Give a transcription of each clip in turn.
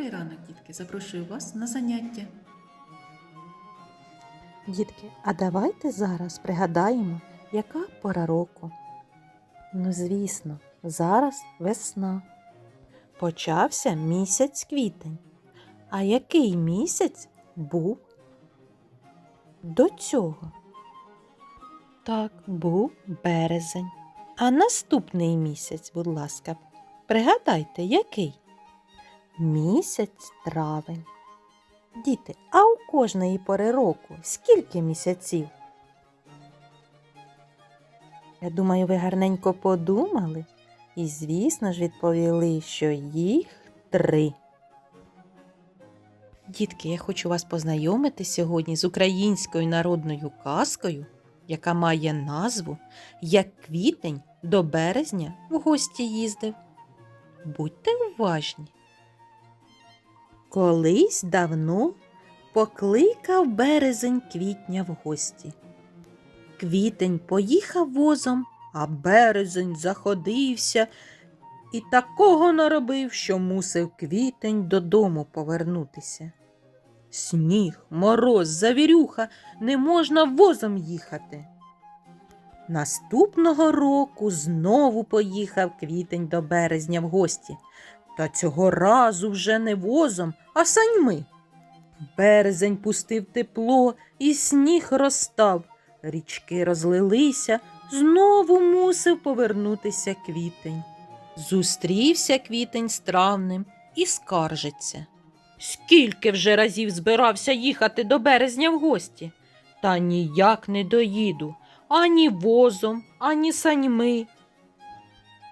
Добрий ранок, дітки! Запрошую вас на заняття. Дітки, а давайте зараз пригадаємо, яка пора року. Ну, звісно, зараз весна. Почався місяць квітень. А який місяць був до цього? Так, був березень. А наступний місяць, будь ласка, пригадайте, який? Місяць травень. Діти, а у кожної пори року скільки місяців? Я думаю, ви гарненько подумали і, звісно ж, відповіли, що їх три. Дітки, я хочу вас познайомити сьогодні з українською народною казкою, яка має назву Як квітень до березня в гості їздив. Будьте уважні. Колись давно покликав березень квітня в гості. Квітень поїхав возом, а березень заходився і такого наробив, що мусив квітень додому повернутися. Сніг, мороз, завірюха, не можна возом їхати. Наступного року знову поїхав квітень до березня в гості. Та цього разу вже не возом, а саньми. Березень пустив тепло, і сніг розстав, річки розлилися, знову мусив повернутися квітень. Зустрівся квітень з травним і скаржиться. Скільки вже разів збирався їхати до березня в гості, та ніяк не доїду ані возом, ані саньми.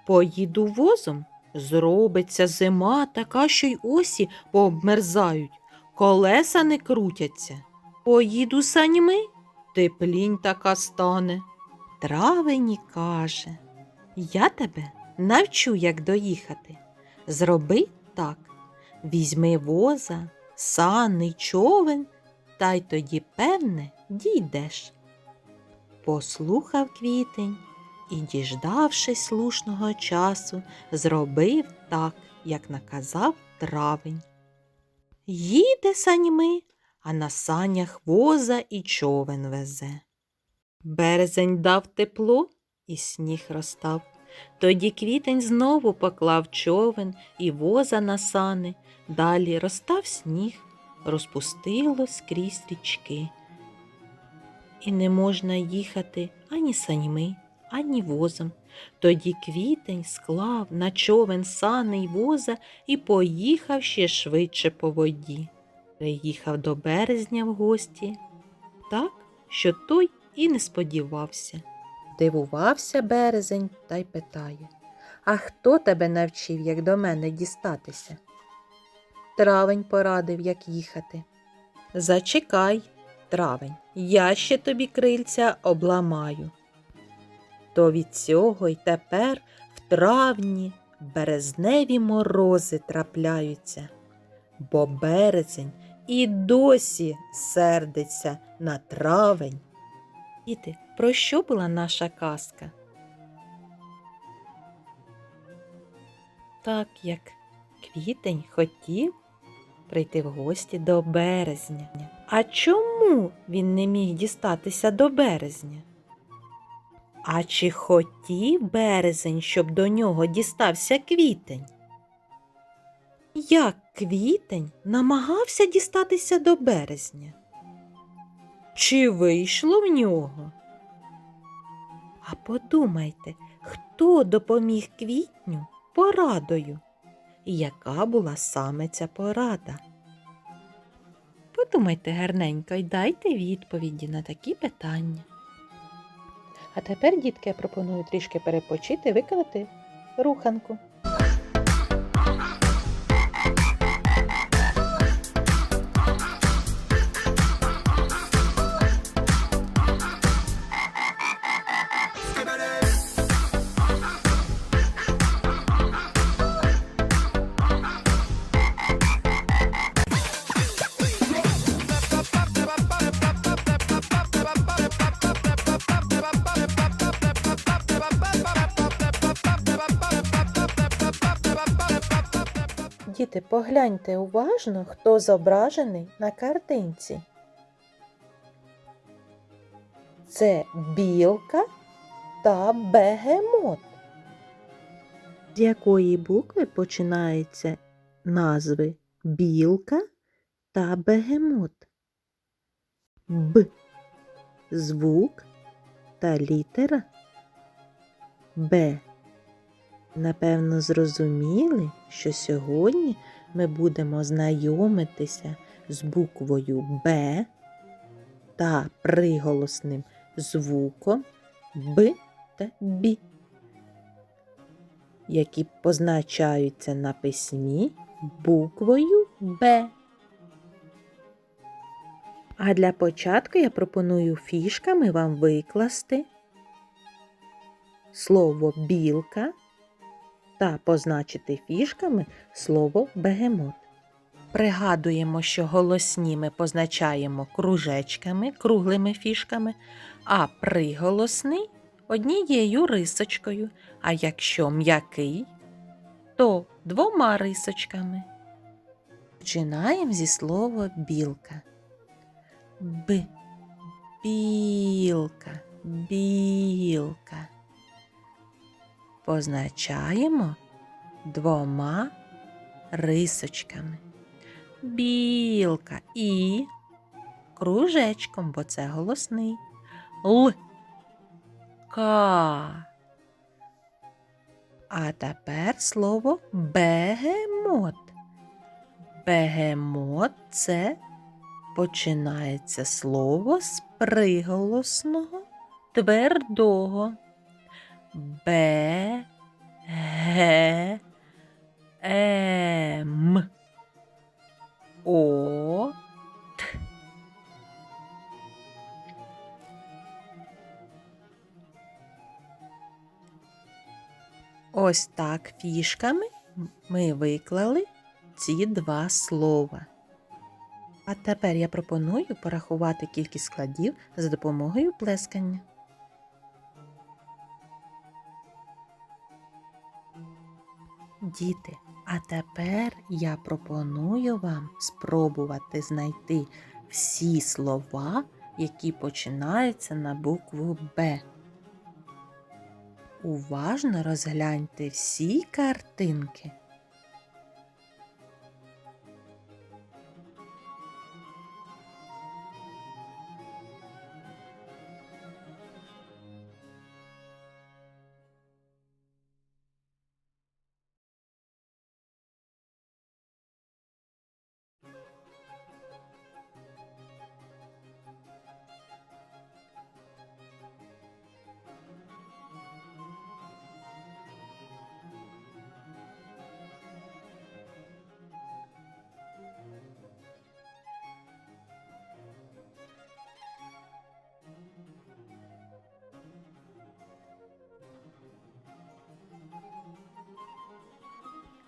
Поїду возом, Зробиться зима така, що й осі пообмерзають, колеса не крутяться. Поїду саньми, теплінь така стане. Травені каже, я тебе навчу, як доїхати. Зроби так, візьми воза, сани, човен, та й тоді, певне, дійдеш. Послухав квітень і, діждавшись слушного часу, зробив так, як наказав травень. Їде саньми, а на санях воза і човен везе. Березень дав тепло, і сніг розстав. Тоді квітень знову поклав човен і воза на сани, далі розстав сніг, розпустило скрізь річки. І не можна їхати ані саньми, ані возом. Тоді квітень склав на човен сани й воза і поїхав ще швидше по воді. Приїхав до березня в гості, так, що той і не сподівався. Дивувався березень та й питає А хто тебе навчив, як до мене дістатися? Травень порадив, як їхати. Зачекай, травень, я ще тобі крильця обламаю. То від цього й тепер в травні березневі морози трапляються, бо березень і досі сердиться на травень. Діти, про що була наша казка? Так як квітень хотів прийти в гості до березня. А чому він не міг дістатися до березня? А чи хотів березень, щоб до нього дістався квітень? Як квітень намагався дістатися до березня? Чи вийшло в нього? А подумайте, хто допоміг квітню порадою? Яка була саме ця порада? Подумайте гарненько і дайте відповіді на такі питання. А тепер, дітки, я пропоную трішки перепочити, виконати руханку. Діти, погляньте уважно, хто зображений на картинці. Це білка та бегемот. З якої букви починаються назви білка та бегемот? Б. Звук та літера Б. Напевно, зрозуміли, що сьогодні ми будемо знайомитися з буквою Б та приголосним звуком Б та Б, які позначаються на письмі буквою Б. А для початку я пропоную фішками вам викласти слово білка та позначити фішками слово бегемот. Пригадуємо, що голосні ми позначаємо кружечками, круглими фішками, а приголосний однією рисочкою. А якщо м'який, то двома рисочками. Починаємо зі слова білка. Б. Білка, білка. Позначаємо двома рисочками. Білка і кружечком, бо це голосний. Л. Ка. А тепер слово бегемот. Бегемот це починається слово з приголосного твердого. Б, Г, М, О, Т. Ось так фішками ми виклали ці два слова. А тепер я пропоную порахувати кількість складів за допомогою плескання. Діти, а тепер я пропоную вам спробувати знайти всі слова, які починаються на букву Б. Уважно розгляньте всі картинки.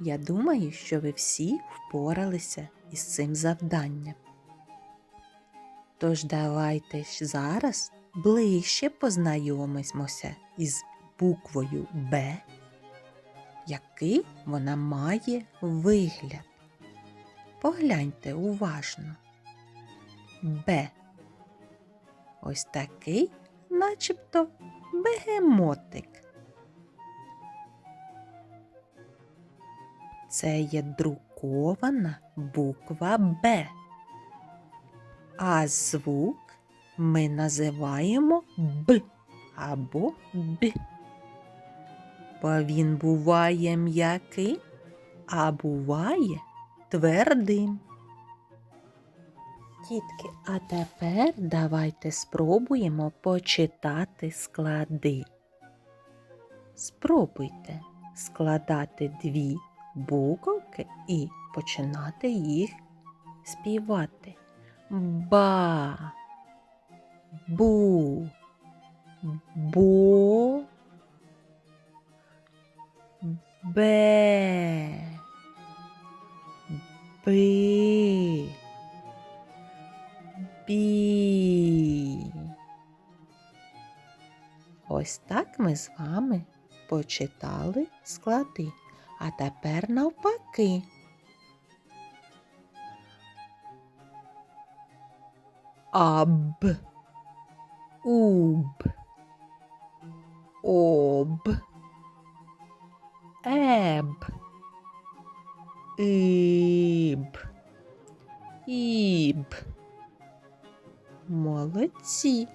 Я думаю, що ви всі впоралися із цим завданням. Тож давайте ж зараз ближче познайомимося із буквою Б, який вона має вигляд. Погляньте уважно. Б. Ось такий, начебто бегемотик. Це є друкована буква Б. А звук ми називаємо Б або Б. Бо він буває м'яким, а буває твердим. Тітки, а тепер давайте спробуємо почитати склади. Спробуйте складати дві буковки і починати їх співати. Ба, бу, бо, бе, би, бі. Ось так ми з вами почитали склади. А тепер навпаки. Аб, уб, об, еб, іб, іб. Молодці.